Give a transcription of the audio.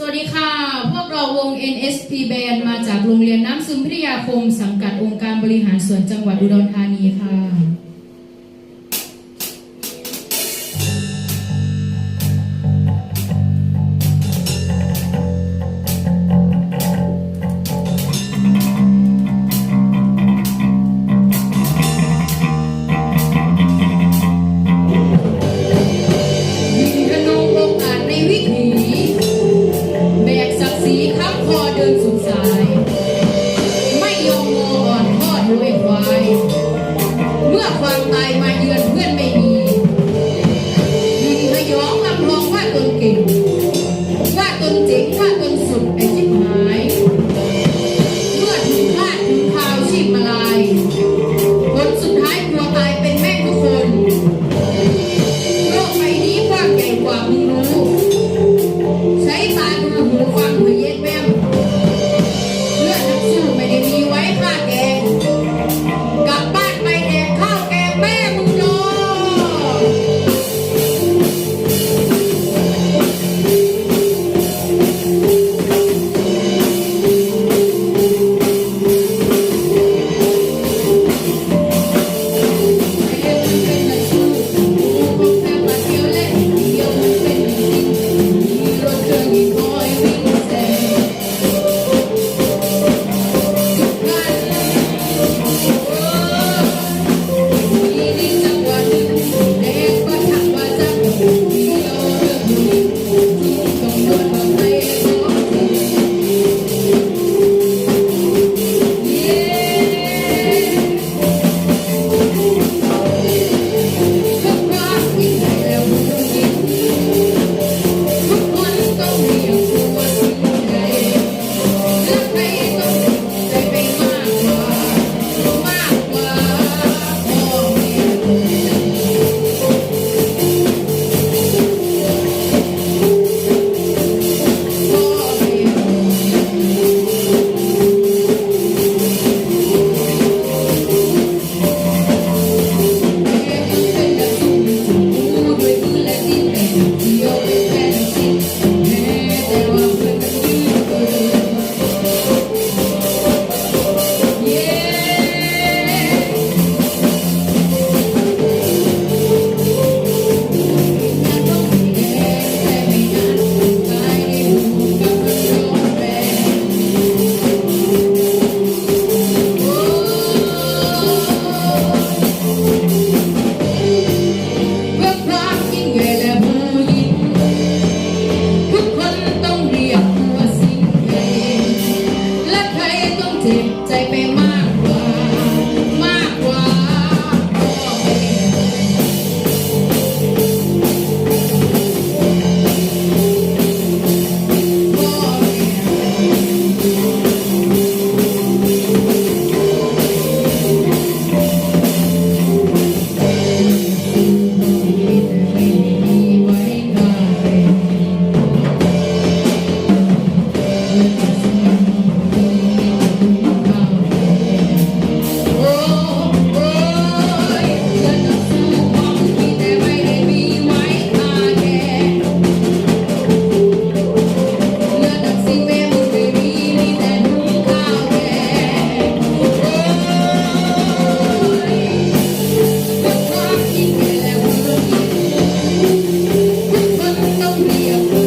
สวัสดีค่ะ พวกเราวง NSP Band มาจากโรงเรียนน้ำซึมพิทยาคม สังกัดองค์การบริหารส่วนจังหวัดอุดรธานีค่ะ you.